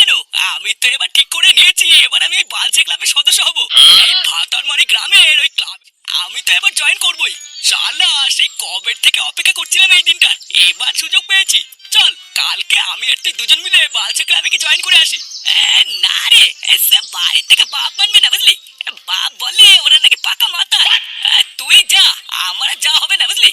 কেন? আমি তো এবার জয়েন সেই থেকে অপেক্ষা করছিলাম এই এবার সুযোগ পেয়েছি। চল, কালকে আমি আর তুই দুজন মিলে বালছে ক্লাবে কি জয়েন করে আসি। না রে থেকে বাপ মানবে না, বুঝলি? বাপ বলে ওরা নাকি পাকা মাথা। তুই যা আমার যা হবে না বুঝলি?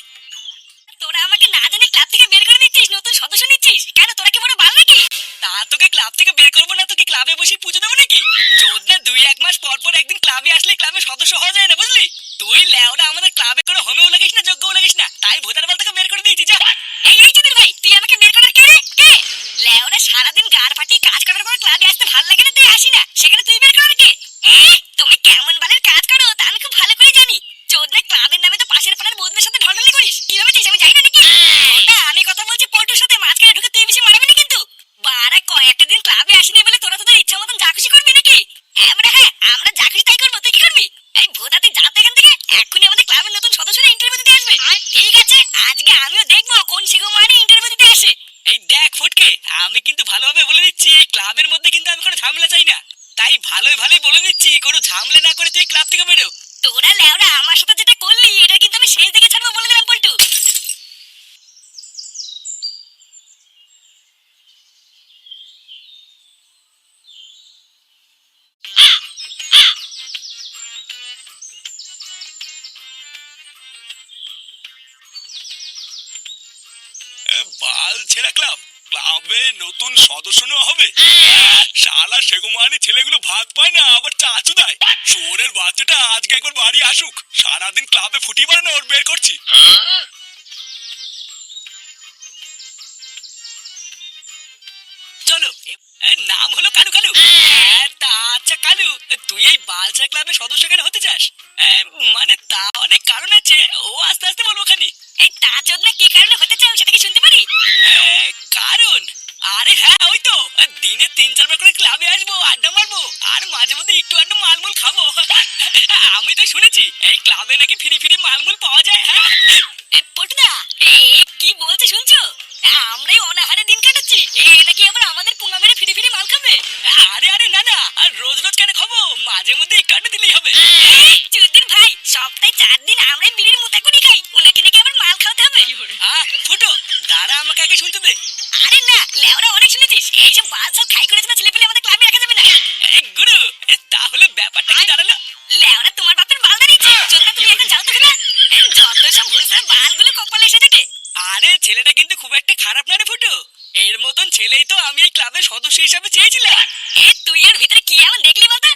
তোরা আমাকে না জানি ক্লাব থেকে বের করে দিচ্ছিস নতুন সদস্য নিচ্ছিস? কেন তোরা কি বড় বাল নাকি? তা তোকে ক্লাব থেকে বের করব না তোকে ক্লাবে বসে পুজো দেবো নাকি? চোদ্দা দুই এক মাস পর পর একদিন ক্লাবে আসলে ক্লাবে সদস্য হওয়া যায় না বুঝলি? তুই ল্যাওরা আমাদের ক্লাবে করে হোমেও লাগিস না যোগ্যও লাগিস না তাই ভোটার বাল তোকে বের করে দিয়েছি যা এই এই চুদির ভাই তুই আমাকে বের করার কে রে কে লেওরা সারাদিন গার ফাটিয়ে কাজ করার পর ক্লাবে আসতে ভালো লাগে না তুই আসি না সেখানে তুই বের করার কে এ, তুমি কেমন বালের কাজ করো তা আমি খুব ভালো করে জানি চোদ্দা ক্লাবের নামে তো পাশের পাড়ার বন্ধুদের সাথে ঢলঢলি করিস কি ভেবেছিস আমি জানি না নাকি ওটা আমি কথা বলছি পল্টুর সাথে মাঝখানে ঢুকে তুই বেশি মারাবি না কিন্তু বারা কয়েকটা দিন ক্লাবে আসিনি বলে তোরা তোদের ইচ্ছা মতন যা খুশি করবি নাকি আমরা হ্যাঁ আমরা যা খুশি তাই করব তুই কি করবি এই ভোদা তুই যাতে এখান থেকে এক্ষুনি আমাদের ক্লাবের নতুন সদস্যরা ইন্টারভিউ দিতে আসবে ঠিক আছে আজকে আমিও দেখব কোন সেগো মানে ইন্টারভিউ দিতে আসে এই দেখ ফুটকে আমি কিন্তু ভালোভাবে বলে দিচ্ছি এই ক্লাবের মধ্যে কিন্তু আমি কোনো ঝামেলা চাই না তাই ভালোই ভালোই বলে দিচ্ছি কোনো ঝামেলা না করে তুই ক্লাব থেকে বেরো। তোরা লেওরা আমার সাথে যেটা করলি, এটা কিন্তু আমি শেষ দিকে ছাড়বো বলে দিলাম, পল্টু। নতুন সদস্য নেওয়া হবে। শালা সেগুমানি ছেলেগুলো ভাত পায় না, আবার চাচু দেয়। চোরের বাচ্চাটা আজকে একবার বাড়ি আসুক। সারাদিন ক্লাবে ফুটি বানানো ওর বের করছি। চলো নাম হলো কালু কালু। আচ্ছা কালু, তুই এই বালচা ক্লাবের সদস্য কেন হতে চাস? মানে তা অনেক কারণ আছে, ও আস্তে আস্তে বলব খানি। এই তা চোদনা কি কারণে হতে করে ক্লাবে আসব আড্ডা মারবো আর মাঝে মধ্যে একটু আড্ডা মালমুল খাব। আমি তো শুনেছি এই ক্লাবে নাকি ফ্রি ফ্রি মালমুল পাওয়া যায় হ্যাঁ? পটুদা কি বলছে শুনছো? আমরাই অনাহারে দিন কাটাচ্ছি এ নাকি আবার আমাদের পুঙ্গা মেরে ফিরে ফিরে মাল খাবে? আরে আরে না না আর রোজ রোজ কেন খাব? মাঝে মধ্যে একটু আড্ডা দিলেই হবে। চুদির ভাই সপ্তাহে চার দিন ছেলেটা কিন্তু খুব একটা খারাপ না রে ফুটো। এর মতন ছেলেই তো আমি এই ক্লাবের সদস্য হিসাবে চেয়েছিলাম। এ তুই এর ভিতরে কি এমন দেখলি বলতো?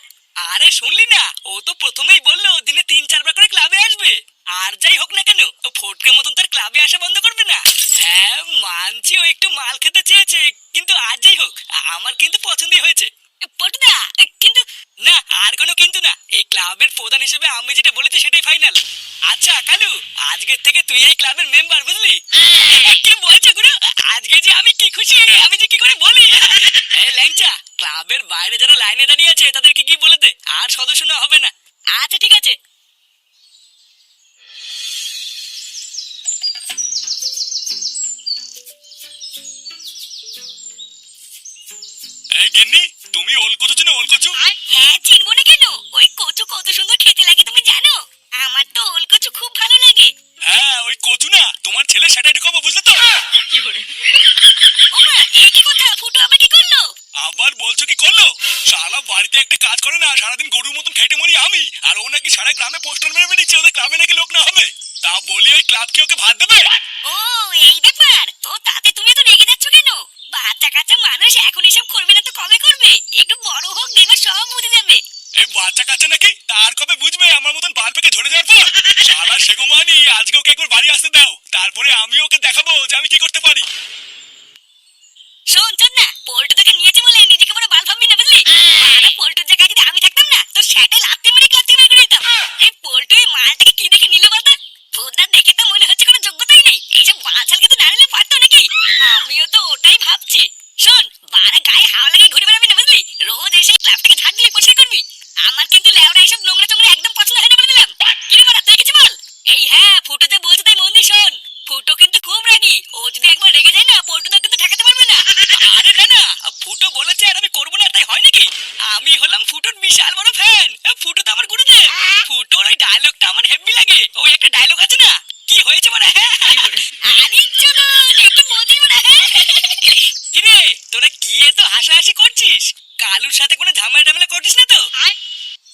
আরে শুনলি না ও তো প্রথমেই বলল দিনে তিন চারবার করে ক্লাবে আসবে। আর যাই হোক না কেন ও ফটকে মতন তার ক্লাবে আসা বন্ধ করবে না। হ্যাঁ মানছি ও একটু মাল খেতে চেয়েছে কিন্তু আর যাই হোক আমার কিন্তু পছন্দই হয়েছে। পটুদা কিন্তু না আর কোনো কিন্তু না এই ক্লাবের প্রধান হিসেবে আমি যেটা বলেছি সেটাই ফাইনাল আচ্ছা কালু আজকের থেকে তুই এই ক্লাবের মেম্বার বুঝলি? কি বলছো গুরু? আজকে যে আমি কি খুশি আমি যে কি করে বলি? এই ল্যাংচা ক্লাবের বাইরে যারা লাইনে দাঁড়িয়ে আছে তাদেরকে কি বলে দে? আর সদস্য না হবে না। আচ্ছা ঠিক আছে। গিন্নি তুমি ওল কচু চেনো ওল কচু? হ্যাঁ চিনবো না কেন? ওই কচু কত সুন্দর খেতে লাগে তুমি জানো? আমার তো ওল কচু খুব ভালো লাগে। হ্যাঁ ওই কচু না তোমার ছেলে সেটাই ঢুকাবো বুঝলে তো? ওমা এই কি কথা? ফুটো আবার করল? আবার বলছো কি করল? শালা বাড়িতে একটা কাজ করে না সারাদিন গরুর মতন খেটে মরি আমি আর ও নাকি সারা গ্রামে পোস্টার মেরে বেরিয়েছে ওদের ক্লাবে নাকি লোক না হবে। তা বলি ওই ক্লাব কি ওকে ভাত দেবে? ও এই ব্যাপার? তো তাতে তুমি তো রেগে যাচ্ছ কেন? বাচ্চা কাচ্চা মানুষ এখন এসব করবে না তো কবে করবে? একটু বড় হোক দেখবে সব বুঝে যাবে। এই বাচ্চা কাচ্চা নাকি? তার কবে বুঝবে? আমার মতন বাল পেকে ঝরে যাওয়ার পর। শালা সেগুমানি, আজকে ওকে একবার বাড়ি আসতে দাও। তারপরে আমি ওকে দেখাবো যে আমি কি করতে পারি। শোন চোদ না পল্টু তোকে নিয়েছে খুব রাগি। ও যদি একবার রেগে যায় না পল্টুদাকে তো ঠেকাতে পারবে না। আরে না না ফুটো বলেছে আর আমি করব না তাই হয় নাকি? আমি হলাম ফুটোর বিশাল বড় ফ্যান ফুটো তো আমার গুরুদেব। ফুটোর ওই ডায়লগটা আমার হেভি লাগে। ওই একটা ডায়লগ আছে না? কি হয়েছে মানে আরে কিরে তোরা কি এত হাসাহাসি করছিস? কালুর সাথে কোনো ঝামেলা টামেলা করছিস না তো? আরে?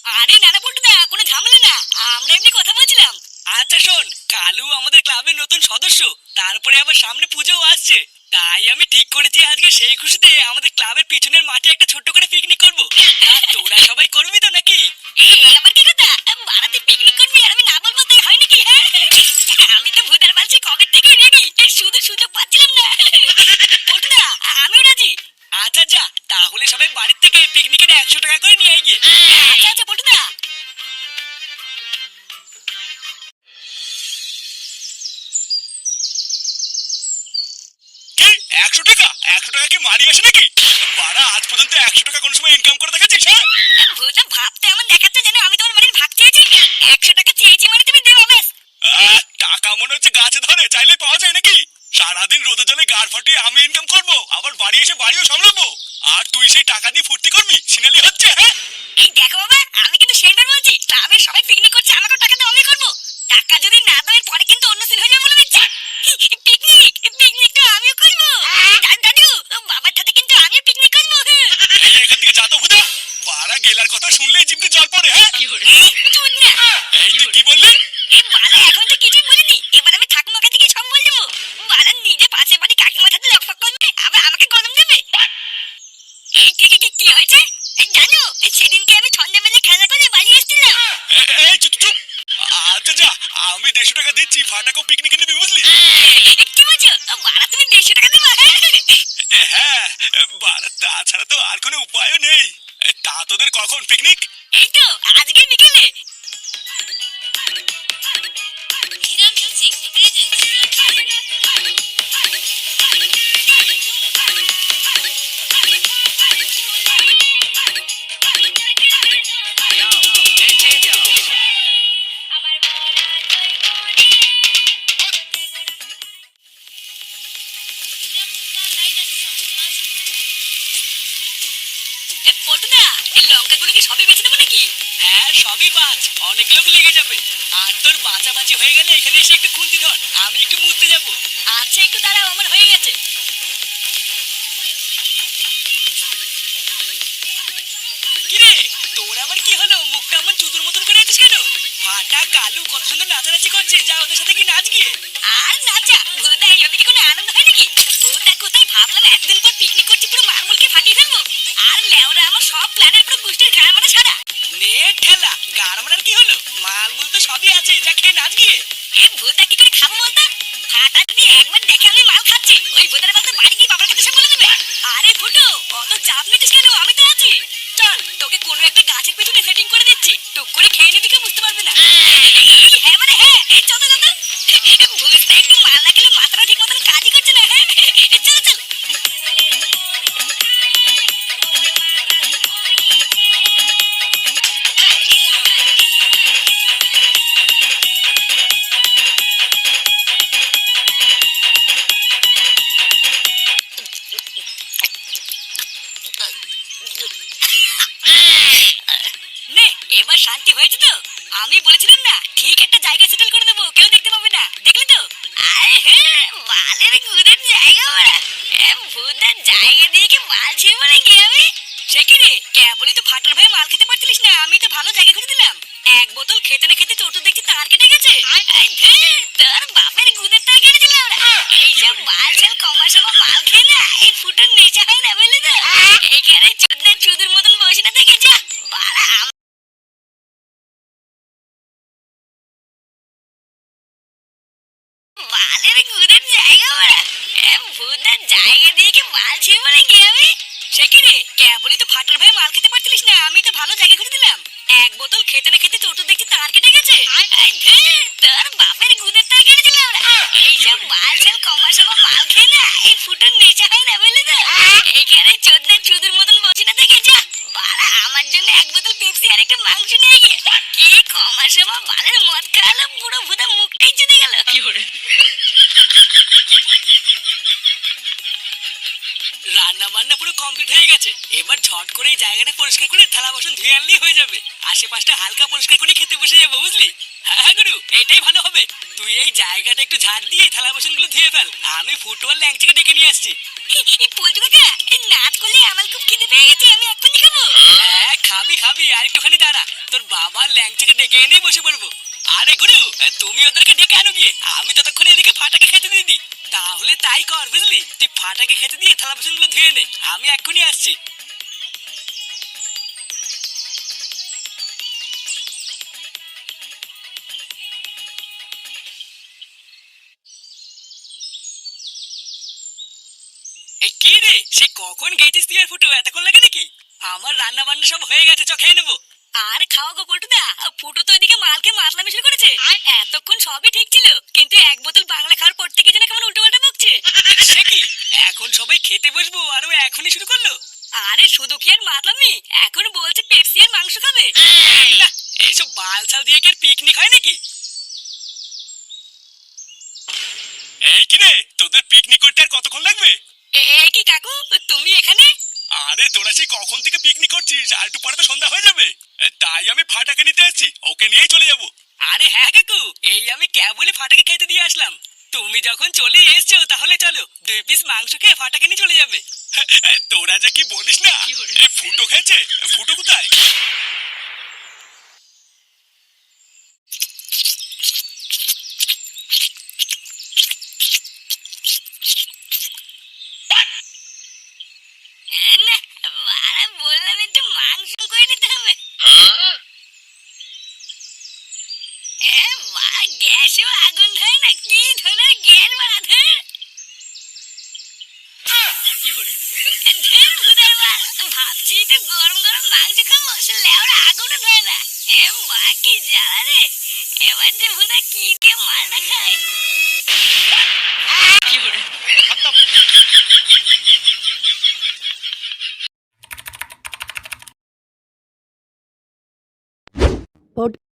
না না নানা বটুদা কোনো ঝামেলা না। আমরা এমনি কথা বলছিলাম। আচ্ছা শোন, কালু আমাদের ক্লাবের নতুন সদস্য, তারপরে আবার সামনে পুজোও আসছে। তাই আমি ঠিক করেছি আজকে সেই খুশিতে আমাদের ক্লাবের পিছনের মাঠে একটা ছোট্ট করে পিকনিক করব। তোরা সবাই করবি তো নাকি? আমার কি কথা? বাড়াতে পিকনিক করবি আর আমি না বলব মারি আসে নাকি? বাড়া আজ পর্যন্ত একশো টাকা কোনো সময় ইনকাম করে দেখেছিস হ্যাঁ? ভাবতে এমন দেখাচ্ছে যেন আমি তোমার বাড়ির ভাগ চেয়েছি। একশো টাকা চেয়েছি মানে তুমি দেবো আহ, টাকা মনে হচ্ছে গাছে ধরে চাইলে পাওয়া যায় নাকি? সারাদিন রোদে জলে গাড় ফাটিয়ে আমি ইনকাম করব আবার বাড়ি এসে বাড়িও সামলাবো। আর তুই সেই টাকা দিয়ে ফুর্তি করবি সিনালি হচ্ছে হ্যাঁ এই দেখো বাবা আমি কিন্তু সেইবার বলছি ক্লাবের সবাই পিকনিক করছে আমাকেও টাকা দাও আমি করব টাকা যদি না দাও পরে কিন্তু অন্য সিন হয়ে যাবে বলে দিচ্ছি পিকনিক পিকনিক তো আমিও করব দাদু দাদু বাবার সাথে কিন্তু আমিও পিকনিক করব এই এখান থেকে যা তো ভুদা বাড়া গেলার কথা শুনলেই জিভে জল পড়ে হ্যাঁ চুদ না এই তুই কি বললি এই বালা এখন তো কিছুই বলিনি এবার আমি ঠাকুমাকে থেকে সব বলে দেবো বালা নিজে পাশে বাড়ি কাকিমার সাথে লকফক করবে আবার আমাকে কলম দেবে এই থেকে কি কি হয়েছে এই জানো এই সেদিনকে আমি সন্ধ্যাবেলা খেলা করে বাড়ি এসেছিলাম এ- এই চুপ চুপ আচ্ছা যা আমি দেড়শো টাকা দিচ্ছি ফাটাকো পিকনিকে নিবি বুঝলি? কি বলছো? বাড়া তুমি দেড়শো টাকা দেবো? হ্যাঁ বাড়া তাছাড়া তো আর কোনো উপায়ও নেই। তা তোদের কখন পিকনিক এই তো আজকে বিকেলে। Hira সবই বাঁচ অনেক লোক লেগে যাবে। আর তোর বাঁচাবাচি হয়ে গেলে এখানে এসে একটু খুন্তি ধর, আমি একটু মুততে যাব। আচ্ছা একটু দাঁড়াও, আমার হয়ে গেছে। তোর আবার মুখটা আমার মতন করে আছিস কেন? ফাটা কালু, কত সুন্দর নাচানাচি করছে, যা ওদের সাথে কি নাচ গিয়ে? আর নাচা কি কোনো আনন্দ হয় নাকি? ভুদা কোথায় ভাবলাম একদিন পর পিকনিক করছি, পুরো মারমুলকে ফাটিয়ে ফেলব। আর লেওরা আমার সব প্ল্যানের পুরো গুষ্টির এবার শান্তি হয়েছে তো? আমি বলেছিলাম না, ঠিক একটা জায়গা সেটেল করে দেবো, কেউ দেখতে পাবে না। দেখলে তো? আরে ভালো জায়গা দিলাম। এক বোতল খেতে না খেতে তার কেটে গেছে। বাপের তার মাল ছাল কমপ্লিট হয়ে গেছে। এবার ঝট করে এই জায়গাটা পরিষ্কার করে থালা বাসন ধুয়ে আনলেই হয়ে যাবে। আশেপাশটা হালকা পরিষ্কার করে খেতে বসে যাব বুঝলি? হ্যাঁ হ্যাঁ গুরু এটাই ভালো হবে। তুই এই জায়গাটা একটু ঝাড় দিয়ে থালা বাসনগুলো ধুয়ে ফেল। আমি ফুটবল ল্যাংচিকে ডেকে নিয়ে আসছি। এই নাচ করলে আমার খুব খিদে পেয়ে গেছে আমি এক্ষুনি খাব। হ্যাঁ খাবি খাবি আর একটুখানি দাঁড়া। তোর বাবার ল্যাংচিকে ডেকে এনেই বসে পড়ব। আরে গুরু, তুমি ওদেরকে ডেকে আনো গিয়ে। আমি ততক্ষণ এদিকে ফাটাকে খেতে দিয়ে দিই। তাহলে তাই কর, বুঝলি? তুই ফাটাকে খেতে দিয়ে থালা বাসনগুলো ধুয়ে নে। আমি এক্ষুনি আসছি। কি রে? সে কখন গেছিস তুই ফুটো, এতক্ষণ লাগে নাকি? আমার রান্না বান্না সব হয়ে গেছে, চ, খেয়ে নেব। আর খাওয়া গো পল্টুদা ফুটো তো এদিকে মালকে মাতলামি শুরু করেছে। এতক্ষণ সবই ঠিক ছিল কিন্তু এক বোতল বাংলা খাওয়ার পর থেকে যেন কেমন উল্টো পাল্টা বকছে। সে কি? এখন সবাই খেতে বসবো আর ও এখনই শুরু করল? আরে শুধু কি আর মাতলামি? এখন বলছে পেপসি আর মাংস খাবে। এইসব বাল ছাল দিয়ে কি আর পিকনিক হয় নাকি? এই কিরে তোদের পিকনিক করতে আর কতক্ষণ লাগবে? এ এ কি কাকু তুমি এখানে? আরে তোরা সেই কখন থেকে পিকনিক করছিস? আর একটু পরে তো সন্ধ্যা হয়ে যাবে। তাই আমি ফাটাকে নিতে এসেছি। ওকে নিয়েই চলে যাব। আরে হ্যাঁ কাকু এই আমি কেবলই ফাটাকে খেতে দিয়ে আসলাম। তুমি যখন চলে এসছো তাহলে চলো দুই পিস মাংস খেয়ে ফাটাকে নিয়ে চলে যাবে। তোরা যে কি বলিস না? ফুটো খেয়েছে? ফুটো কোথায় এ, না বাড়া বললাম একটু মাংস করে নিতে হবে এ বাড়া গ্যাসেও আগুন ধরে না কি ধরনের গ্যাস বাড়া ধর ধের ভুদার বাল ভাবছি তো গরম গরম মাংস খাব সে লেওড়া আগুনও ধরে এ মা কি জ্বালা রে এবার যে ভুদা কি দিয়ে মালটা খায়